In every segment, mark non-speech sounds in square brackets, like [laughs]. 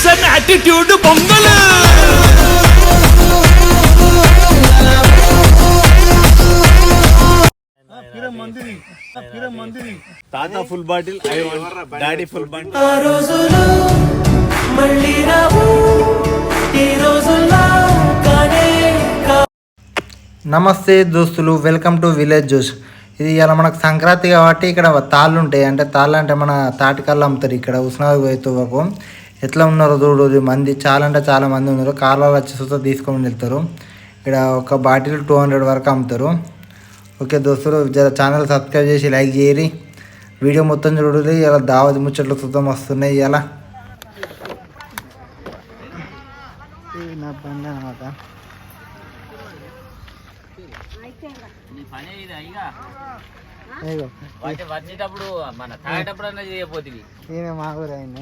Tension attitude బొంగలు తాత full bottle I daddy full bottle ఆ రోజులు మళ్ళీ రావు ఈ రోజుల్లో నమస్తే దోస్తులు వెల్కమ్ టు విలేజ్ జ్యూస్ ఇది ఇలా మనకు సంక్రాంతి కాబట్టి ఇక్కడ తాళ్ళు ఉంటాయి అంటే తాళ్ళు అంటే మన తాటికల్లు అమ్ముతారు. ఇక్కడ ఉస్నాబాద్ పోయేతువకు ఎట్లా ఉన్నారో చూడు మంది చాలా అంటే చాలా మంది ఉన్నారు. కార్లలో వచ్చి చూస్తే తీసుకొని వెళ్తారు. ఇక్కడ ఒక బాటిల్ టూ హండ్రెడ్ వరకు అమ్ముతారు. ఓకే దోస్తులు జర ఛానల్ సబ్స్క్రైబ్ చేసి లైక్ చేయరి వీడియో మొత్తం చూడరు ఇలా దావతి ముచ్చట్లు చూద్దాం వస్తున్నాయి. ఇలా. నా బండి అనమాట నీ పని ఇది అయ్యగా ఇదిగో. వాటి వచ్చేటప్పుడు మన తాగేటప్పుడు అన్న చేయబోతుంది ఈయన మా ఊరు ఆయన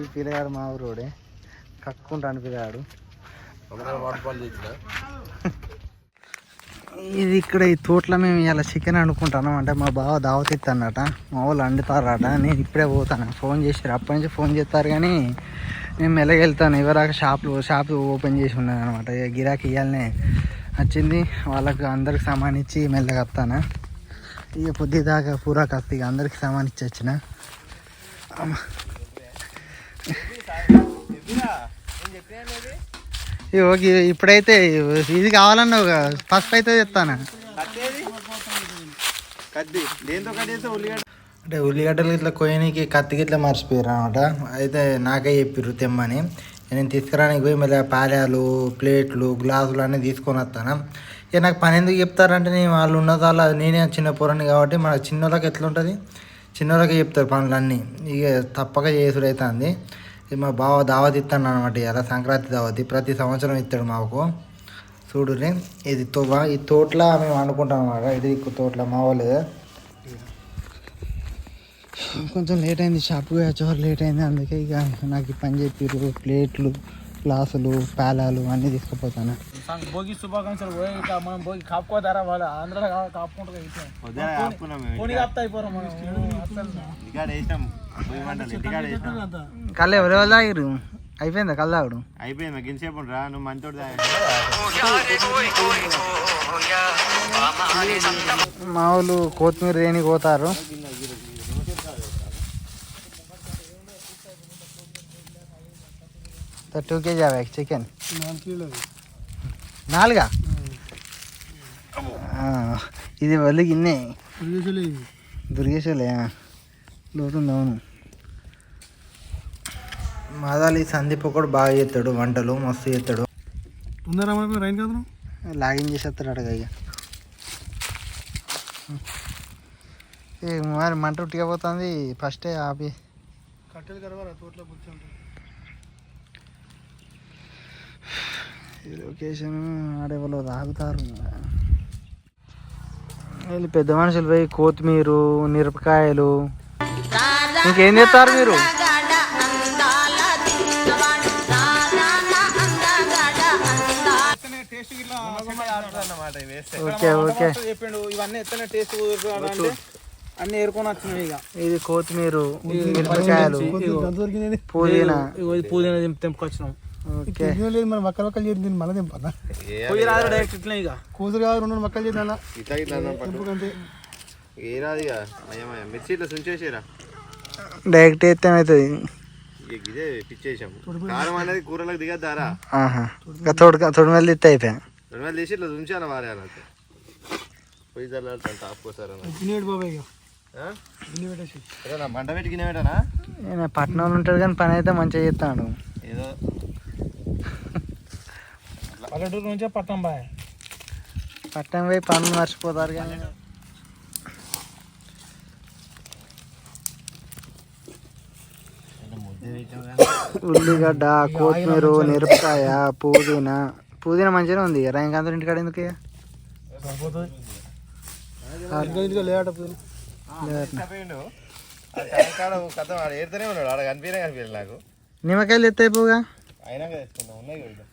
ఈ పిల్లగాడు మా ఊరోడే. కక్కుంటాను పిల్లగాడు. ఇది ఇక్కడ ఈ తోటలో మేము ఇలా చికెన్ అనుకుంటున్నాం అంటే మా బావ దావత్ ఇస్తానట మా వాళ్ళు వండుతారట. నేను ఇప్పుడే పోతాను. ఫోన్ చేసారు అప్పటి నుంచి ఫోన్ చేస్తారు కానీ నేను మెల్లగెళ్తాను. ఎవరాక షాప్ షాప్ ఓపెన్ చేసి ఉన్నాను అనమాట ఇక గిరాకీ ఇవ్వాలనే వచ్చింది వాళ్ళకి అందరికి సామాన్ ఇచ్చి మెల్లగా వస్తాను ఇక పొద్దుదాకా పూరా కత్తి ఇక అందరికి సామాన్ ఇచ్చి వచ్చిన. ఓకే ఇప్పుడైతే ఇది కావాలన్నావు ఫస్ట్ అయితే చెప్తాను అంటే ఉల్లిగడ్డలు ఇట్లా కొయ్యనికి కత్తి గిట్ల మర్చిపోయారు అనమాట అయితే నాకే చెప్పిర్రు తెమ్మని. నేను తీసుకురానికి పోయి మళ్ళీ పాలాలు ప్లేట్లు గ్లాసులు అన్నీ తీసుకొని వస్తాను? ఇక నాకు పని ఎందుకు చెప్తారంటే నేను వాళ్ళు ఉన్న చాలా నేనే చిన్న పొరని కాబట్టి మన చిన్నోళ్ళకి ఎట్లా ఉంటుంది? చిన్నోళ్ళకి చెప్తారు పనులన్నీ. ఇక తప్పక చేసుడైతుంది ఇది మా బావ దావత్ ఇస్తాను అనమాట ఇలా సంక్రాంతి దావతి. ప్రతి సంవత్సరం ఇస్తాడు మాకు. చూడుని ఇది తో ఈ తోటలో మేము అనుకుంటాం అనమాట ఇది తోటలో మా వాళ్ళు కొంచెం లేట్ అయింది షాప్కి వచ్చేవారు లేట్ అయింది. అందుకే ఇక నాకు ఈ పని చెప్పిర్రు. ప్లేట్లు గ్లాసులు పేలాలు అన్నీ తీసుకుపోతాను. భోగి శుభాకాంక్షలు. పోయి ఇక మనం భోగి కాపుకోదారా వాళ్ళ? ఆంధ్రలో కాపుకుంటారు కళ్ళు ఎవరు తాగిరు అయిపోయిందా కళ్ళు తాగుడు? అయిపోయింది గిన్నెసేపు రా నువ్వు మంచోడు మా వాళ్ళు కొత్తిమీర దేనికి పోతారు? టూ కేజీ అవే చికెన్ నాలుగా ఇది వల్లి గిన్నె దుర్గేశ్వలే లోతుంది అవును మాదాలి సందీప్ ఒకడు బాగా చేస్తాడు వంటలు మస్తు చేస్తాడు లాగిన్ చేసేస్తాడు అడగ ఇక మరి మంట ఉట్టిగా పోతుంది ఫస్టే ఆపి కట్టెలు కరవారా తోటలో కూర్చుంటారు ఈ లొకేషన్ ఆడేవాళ్ళు తాగుతారు. వీళ్ళు పెద్ద మనుషులు పోయి కొత్తిమీర మిరపకాయలు. ఇంకేం చేస్తారు మీరు? Okay okay. చెప్పిండు ఇవన్నీ ఎత్తనే టేస్ట్ అంటే అన్ని ఏరుకొని వచ్చినాయి ఇక. ఇది కొత్తిమీర మిరపకాయలు పుదీనా. పుదీనా తెంపు- తెంపుకొచ్చినాం. మన చేసి దీన్ని మళ్ళీ డైరెక్ట్ ఇట్లా ఇక. కూతురు కాదు రెండు మక్కలు చేసి అలా ఇట్లా ఏ రాదు ఇక. అయ్యమయ్య మిర్చి ఇట్లా సుంచేసిరా డైరెక్ట్ అవుతుంది ఇదే పిచ్చేసాము కారం అనేది కూరలకు దిగద్దారా? ఆహా. ఇంకా తోడు తోడు మళ్ళీ ఇస్తే అయిపోయా రెండు వేలు తీసి ఇట్లా ఉంచాను పొయ్యి బాబాయ్ మంట పెట్టి గిన్నె పెట్టానా? పట్టణంలో ఉంటాడు కానీ పని అయితే మంచిగా చేస్తాడు. ఏదో పల్లెటూరు నుంచే పట్టం బాయ్. పట్టణం పోయి పనులు మర్చిపోతారు కానీ. ఉల్లిగడ్డ కొత్తిమీర మిరపకాయ పుదీనా. పుదీనా మంచిగానే ఉంది ఇక. రైంకాంత ఇంటికాడ ఎందుకు నిమ్మకాయలు ఎత్తాయి పోగా అయినాక తెచ్చుకుందాం. ఉన్నాయి కదా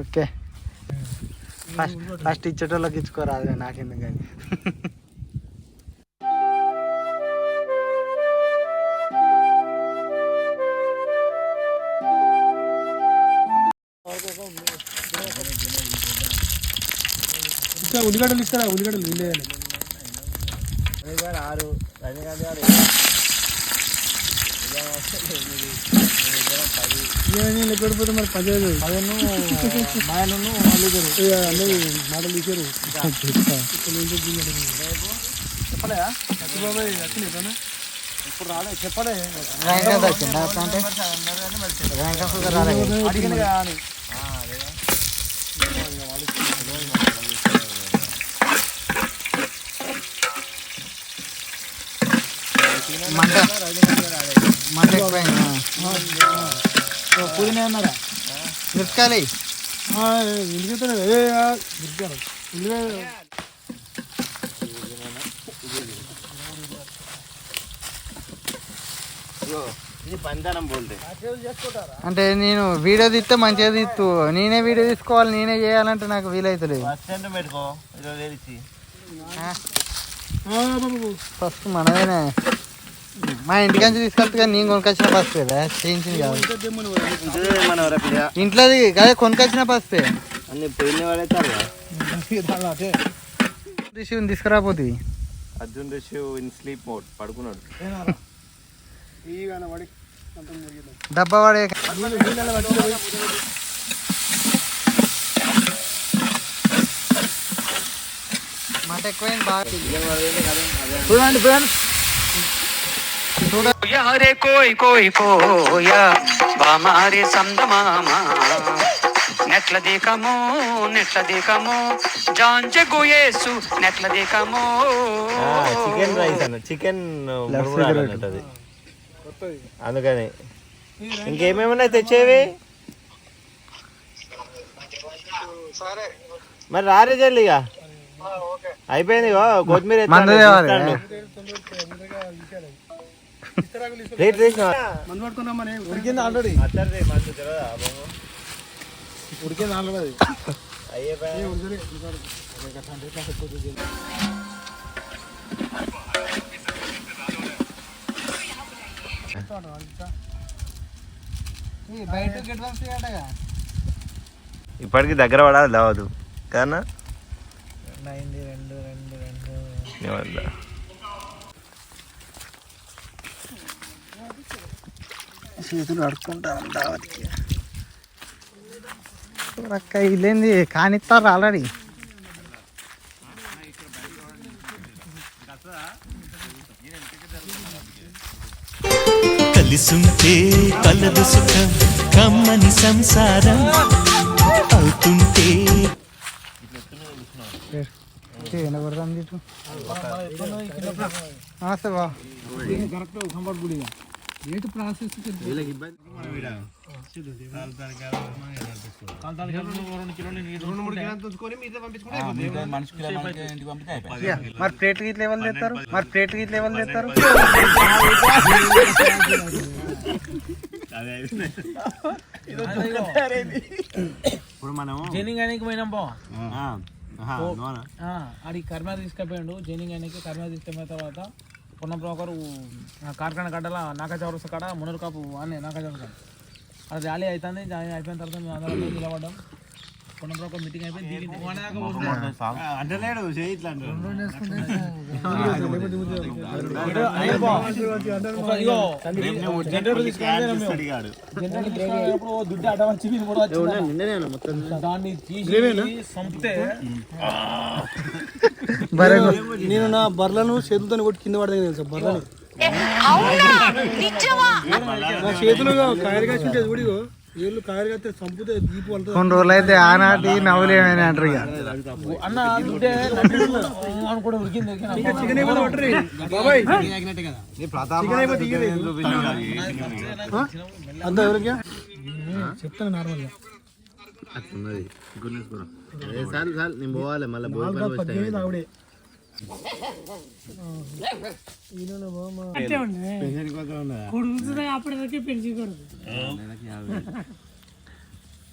ఓకే. ఫస్ట్ ఫస్ట్ ఇచ్చేటోళ్ళకి ఇచ్చుకోరాదు నాకెందుకు కానీ ఉల్లిగడ్డలు ఇస్తారా? ఉల్లిగడ్డలు ఆరు రజనీకాంత్ గారు లెక్క పెడిపోతే మరి పదిహేను పదిహేను మాయను వాళ్ళు అందరూ మాటలు తీసారు చెప్పలేదా సత్యబాబాయ్ వచ్చింది ఇప్పుడు రాలే చెప్పలే. ర్యాంక్ ఎంత వచ్చిందా అట్లా అంటే ర్యాంక్ అసలు రాలేదు కానీ. మంట. మంట ఎక్కువైంది పుదీనా మిరపకాయలు అంటే నేను వీడియో తీస్తే మంచిగా తీస్తూ నేనే వీడియో తీసుకోవాలి నేనే చేయాలంటే నాకు వీలైతలేదు. ఫస్ట్ మనమేనే. మా ఇంటికి నుంచి తీసుకెళ్తే నేను కొనుకొచ్చిన పస్తే చేయించింది కాదు. ఇంట్లోది అదే కొనుకొచ్చిన పస్తే అన్ని పోయిన Arjun Rishi in sleep mode పడుకున్నాడు. డబ్బా వాడే. మాట ఎక్కువైంది బాగా. చూడండి ఫ్రెండ్స్ కోయ్ కోయ్ కోయా బామారి సందమామా. నెట్ల దీకము నెట్ల దీకము. జాంచె గుయేసు నెట్ల దీకము. చికెన్ రైస్ అన్న చికెన్ అన్నట్టు అది. అందుకని. ఇంకేమేమన్నా తెచ్చేవి? మరి రారే జల్లిగా అయిపోయింది కొత్తిమీర రేట్ మందు ఉడికింది ఆల్రెడీ మందు తెలియదా? ఉడికింది ఆల్రెడీ అయ్యే ఇప్పటికి దగ్గర పడాలి దావదు. కానీ? రెండు రెండు రెండు. చేతులు అడుక్కుంటాను దావతికి అక్క ఇల్లేంది కానిస్తారు ఆల్రెడీ. కలిసుంటే కలదు సుఖం కమ్మని సంసారం అవుతుంటే. వినబడుతుంది ఇటు? నమస్తే బా కరెక్ట్ కంఫర్ట్ గుడి రేటు ప్రాసెస్ మరి ప్లేట్ గిట్ల ఎవరు తెస్తారు? మరి ప్లేట్ గిట్ల ఎవరు తెస్తారు? ఇప్పుడు మనం జైనింగ్ ఆయనకి పోయినాం బా. ఆడి కర్మ తీసుకుపోయాడు. జైనింగ్ ఆయనకి కర్మ తీసుకుపోయిన తర్వాత పున్న బ్రోకరు కార్ఖాన గడ్డల నాకా చౌరస కాడ మునరు కాపు అని నాకా చౌరస అది ర్యాలీ అవుతుంది అయిపోయిన తర్వాత మేము అందరం నిలబడ్డాం. పున్న బ్రోకర్ మీటింగ్ అయిపోయి దిగి అంటలేడు చేయి ఇట్లా అంటాడు. జనరేటర్ తీసుకుని అడిగాడు. జనరేటర్ తీసుకున్నప్పుడు దుడ్డు అడ్డ వచ్చి వీళ్ళు కూడా వచ్చింది. దాన్ని తీసి సంపితే నేను నా బర్లను చేతులతో కొట్టి కింద పడదా తెలుసా బర్లను నా చేతులు కాయలు కాసి ఉంటుంది చూడిగో ఏళ్ళు కాయలు కాస్తే చంపితే దీపు కొన్ని రోజులు అయితే ఆనాటి నవ్వులు ఏమైనా అంటారు ఇక. అన్న చికెన్ అయిపోతే పట్టరు బాబాయ్. చికెన్ అయిపోతే ఇయ్యలేదు. అంత ఎవరికి? చెప్తాను నార్మల్గా. ఏ చాలు చాలు నేను పోవాలి మళ్ళీ పద్దెనిమిది ఆవిడే.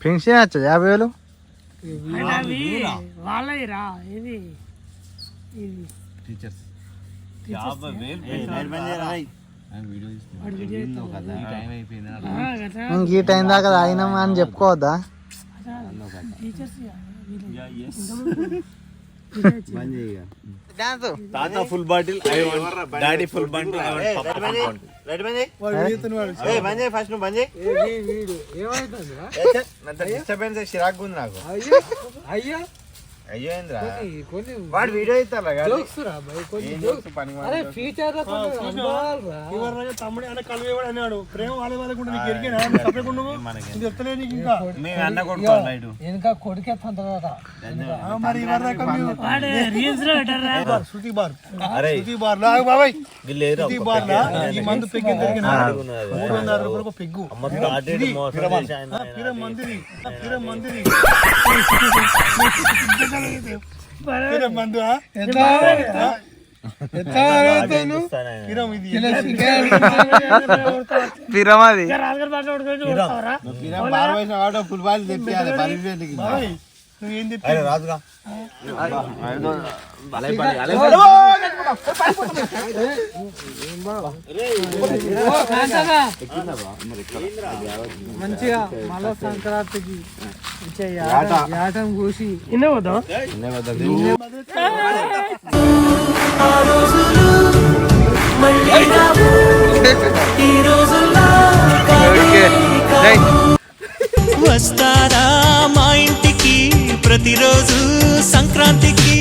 పెన్షన్ వచ్చా యాభై వేలు. వాళ్ళరా ఇది ఈ టైం దాకా తాగినాం అని చెప్పుకోవద్దా? తాత full bottle daddy full bottle first నువ్వు బంద్ చేయి డిస్టర్బెన్స్ చిరాకు నాకు అయ్యా. అయ్యో ఏంద్రా? కొన్ని వాడు వీడియో ఇస్తారా జోక్స్ రా భయ్ కొన్ని జోక్స్. అరే ఫ్యూచర్లో కొన్ని అనుభవాలు రా తమ్ముడు అన్న కలువేవాడు అన్నాడు. ప్రేమ వాళ్ళ నీకు ఎరికేనా? ఇది చెప్తలేదు నీకు ఇంకా. మేము అన్న కొడుకే తర్వాత ఆ, మరి ఇవరి దాకా మీరు శృతి బార్. శృతి బార్ లా బాబాయ్. శృతి బార్ లా ఈ మందు పెగ్గు ఎంత దొరికినా? రూపాయలకు [laughs] మందు పిరమాది పిరం బార్ వేసిన వాడు ఫుల్ బాల్ తెప్పియాలి పర్మిషన్కి బాబాయ్ నువ్వు చెప్పి మంచిగా మళ్ళా సంక్రాంతికి యాటం. కూసి. కానే కావు వస్తారా మా ఇంటికి ప్రతిరోజు సంక్రాంతికి